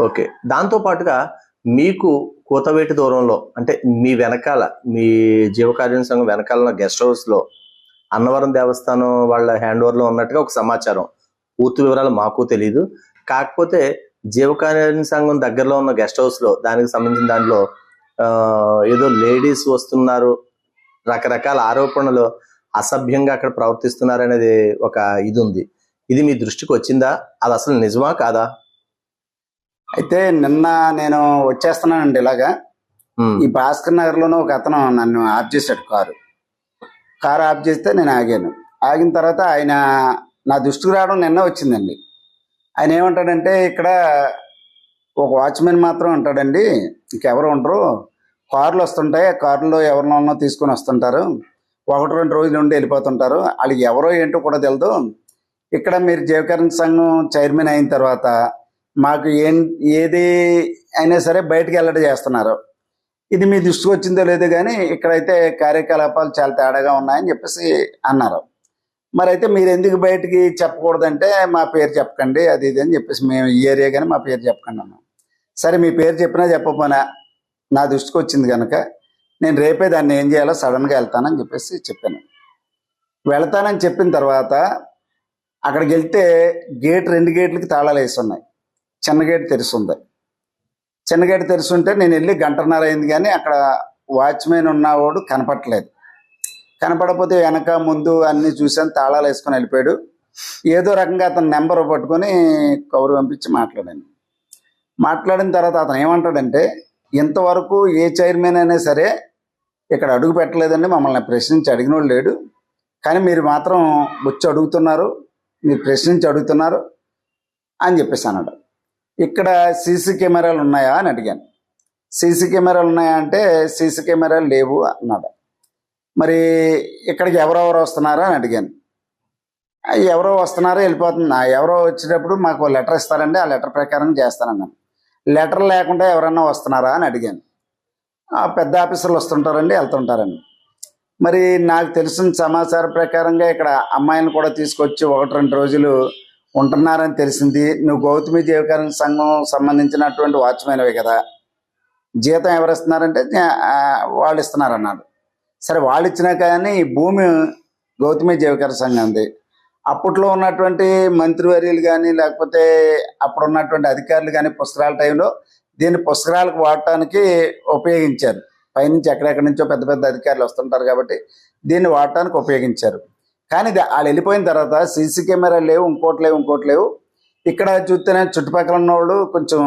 Okay. దాంతో పాటుగా మీకు కూతవేటి దూరంలో అంటే మీ వెనకాల మీ జీవకార్యం సంఘం వెనకాల ఉన్న గెస్ట్ హౌస్లో అన్నవరం దేవస్థానం వాళ్ళ హ్యాండ్ ఓవర్లో ఉన్నట్టుగా ఒక సమాచారం. పూర్తి వివరాలు మాకు తెలియదు కాకపోతే జీవకార్యం సంఘం దగ్గరలో ఉన్న గెస్ట్ హౌస్లో దానికి సంబంధించిన దాంట్లో ఏదో లేడీస్ వస్తున్నారు రకరకాల ఆరోపణలు అసభ్యంగా అక్కడ ప్రవర్తిస్తున్నారు అనేది ఒక ఇది ఉంది. ఇది మీ దృష్టికి వచ్చిందా? అది అసలు నిజమా కాదా? అయితే నిన్న నేను వచ్చేస్తున్నానండి ఇలాగా. ఈ భాస్కర్ నగర్లోనే ఒక అతను నన్ను ఆఫ్ చేశాడు కారు. కారు ఆఫ్ చేస్తే నేను ఆగాను. ఆగిన తర్వాత ఆయన నా దృష్టికి రావడం నిన్న వచ్చిందండి. ఆయన ఏమంటాడంటే ఇక్కడ ఒక వాచ్మెన్ మాత్రం ఉంటాడండి. ఇంకెవరు ఉండరు. కార్లు వస్తుంటాయి. ఆ కారులో ఎవరినో తీసుకొని వస్తుంటారు. ఒకటి రెండు రోజులు ఉండి వెళ్ళిపోతుంటారు. వాళ్ళకి ఎవరో ఏంటో కూడా తెలియదు ఇక్కడ మీరు జీవకరణ సంఘం చైర్మన్ అయిన తర్వాత మాకు ఏం ఏది అయినా సరే బయటకు వెళ్ళడం చేస్తున్నారు. ఇది మీ దృష్టికి వచ్చిందో లేదో కానీ ఇక్కడైతే కార్యకలాపాలు చాలా తేడాగా ఉన్నాయని చెప్పేసి అన్నారు. మరి అయితే మీరు ఎందుకు బయటికి చెప్పకూడదంటే మా పేరు చెప్పకండి అది ఇది అని చెప్పేసి మేము ఈ ఏరియా కానీ మా పేరు చెప్పకండి అన్నాం. సరే మీ పేరు చెప్పినా చెప్పపోనా నా దృష్టికి వచ్చింది కనుక నేను రేపే దాన్ని ఏం చేయాలో సడన్గా వెళ్తానని చెప్పేసి చెప్పాను. వెళ్తానని చెప్పిన తర్వాత అక్కడికి వెళ్తే గేట్ రెండు గేట్లకి తాళాలు వేసి ఉన్నాయి. చిన్నగేట్ గేట్ తెరిచింది చిన్న నేను వెళ్ళి గంటన్నర అయింది కానీ అక్కడ వాచ్మెన్ ఉన్నవాడు కనపట్లేదు కనపడకపోతే వెనక ముందు అన్నీ చూశాను తాళాలు వేసుకొని వెళ్ళిపోయాడు. ఏదో రకంగా అతని నెంబర్ పట్టుకొని కౌరు పంపించి మాట్లాడాను. మాట్లాడిన తర్వాత అతను ఏమంటాడంటే ఇంతవరకు ఏ చైర్మన్ అయినా సరే ఇక్కడ అడుగు పెట్టలేదండి మమ్మల్ని ప్రశ్నించి అడిగినోడు లేడు. కానీ మీరు మాత్రం వచ్చి అడుగుతున్నారు మీరు ప్రశ్నించి అడుగుతున్నారు అని చెప్పేసి అన్నాడు. ఇక్కడ సీసీ కెమెరాలు ఉన్నాయా అని అడిగాను. సీసీ కెమెరాలు ఉన్నాయా అంటే సీసీ కెమెరాలు లేవు అన్నాడు. మరి ఇక్కడికి ఎవరెవరు వస్తున్నారా అని అడిగాను. ఎవరో వస్తున్నారో వెళ్ళిపోతుంది. ఎవరో వచ్చేటప్పుడు మాకు లెటర్ ఇస్తారండి ఆ లెటర్ ప్రకారం చేస్తానన్నాను. లెటర్ లేకుండా ఎవరన్నా వస్తున్నారా అని అడిగాను. "ఆ, పెద్ద ఆఫీసర్లు వస్తుంటారండి వెళ్తుంటారండి. మరి నాకు తెలిసిన సమాచారం ప్రకారంగా ఇక్కడ అమ్మాయిని కూడా తీసుకొచ్చి ఒకటి రెండు రోజులు ఉంటున్నారని తెలిసింది. నువ్వు గౌతమి జీవకరణ సంఘం సంబంధించినటువంటి వాచ్మెన్వే కదా. జీతం ఎవరు ఇస్తున్నారంటే వాళ్ళు ఇస్తున్నారన్నాడు సరే వాళ్ళు ఇచ్చినా కానీ ఈ భూమి గౌతమి జీవకరణ సంఘంది. అప్పట్లో ఉన్నటువంటి మంత్రివర్యులు కానీ లేకపోతే అప్పుడు ఉన్నటువంటి అధికారులు కానీ పుస్తకాల టైంలో దీన్ని పుస్తకాలకు వాడటానికి ఉపయోగించారు. పైనుంచి ఎక్కడెక్కడి నుంచో పెద్ద పెద్ద అధికారులు వస్తుంటారు కాబట్టి దీన్ని వాడటానికి ఉపయోగించారు. కానీ ఇది వాళ్ళు వెళ్ళిపోయిన తర్వాత సీసీ కెమెరా లేవు ఇంకోటి లేవు ఇంకోటి లేవు. ఇక్కడ చూస్తేనే చుట్టుపక్కల ఉన్న వాళ్ళు కొంచెం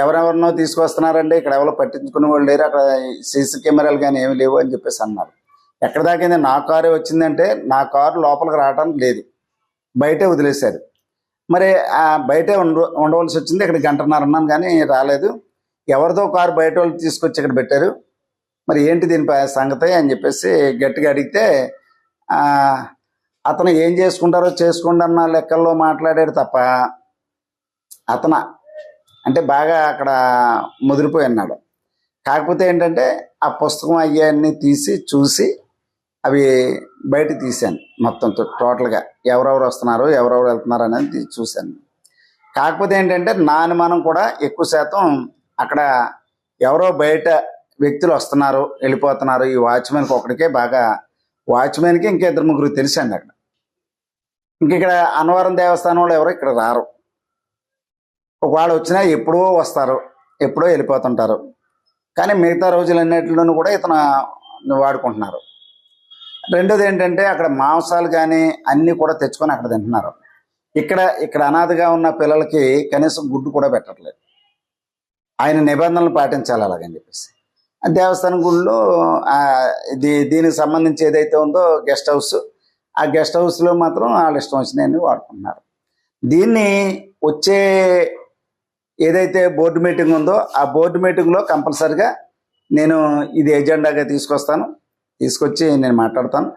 ఎవరెవరినో తీసుకొస్తున్నారండి. ఇక్కడ ఎవరో పట్టించుకునే వాళ్ళు లేరు. అక్కడ సీసీ కెమెరాలు కానీ ఏమి లేవు అని చెప్పేసి అన్నారు. ఎక్కడ దాకైంది? నా కారు వచ్చిందంటే నా కారు లోపలికి రావడానికి లేదు. బయటే వదిలేశారు. మరి బయటే ఉండ ఉండవలసి వచ్చింది. ఇక్కడ గంటన్నర ఉన్నాను కానీ రాలేదు. ఎవరిదో కారు బయట వాళ్ళు తీసుకొచ్చి ఇక్కడ పెట్టారు. మరి ఏంటి దీని సంగతి అని చెప్పేసి గట్టిగా అడిగితే అతను ఏం చేసుకుంటారో చేసుకోండి అన్న లెక్కల్లో మాట్లాడాడు తప్ప అతను అంటే బాగా అక్కడ ముదిరిపోయి ఉన్నాడు. కాకపోతే ఏంటంటే ఆ పుస్తకం అయ్యాన్ని తీసి చూసి అవి బయట తీశాను మొత్తం టోటల్గా. ఎవరెవరు వస్తున్నారు ఎవరెవరు వెళ్తున్నారు అనేది చూశాను. కాకపోతే ఏంటంటే నా అనుమానం కూడా ఎక్కువ శాతం అక్కడ ఎవరో బయట వ్యక్తులు వస్తున్నారు వెళ్ళిపోతున్నారు. ఈ వాచ్మెన్కి ఒకడికే బాగా వాచ్మెన్కి ఇంకా ఇద్దరు ముగ్గురు తెలిసండి అక్కడ. ఇంక ఇక్కడ అన్నవరం దేవస్థానం వాళ్ళు ఇక్కడ రారు. ఒకవేళ వచ్చినా ఎప్పుడో వస్తారు ఎప్పుడో వెళ్ళిపోతుంటారు. కానీ మిగతా రోజులన్నిటిలోనూ కూడా ఇతను వాడుకుంటున్నారు. రెండోది ఏంటంటే అక్కడ మాంసాలు కానీ అన్నీ కూడా తెచ్చుకొని అక్కడ తింటున్నారు. ఇక్కడ ఇక్కడ అనాథగా ఉన్న పిల్లలకి కనీసం గుడ్డు కూడా పెట్టట్లేదు. ఆయన నిబంధనలు పాటించాలి అలాగని చెప్పేసి. దేవస్థానం గుడిలో ఇది దీనికి సంబంధించి ఏదైతే ఉందో గెస్ట్ హౌస్ ఆ గెస్ట్ హౌస్లో మాత్రం వాళ్ళ ఇష్టం వచ్చినాయని వాడుకుంటున్నారు. దీన్ని వచ్చే ఏదైతే బోర్డు మీటింగ్ ఉందో ఆ బోర్డు మీటింగ్లో కంపల్సరిగా నేను ఇది ఎజెండాగా తీసుకొస్తాను. తీసుకొచ్చి నేను మాట్లాడతాను.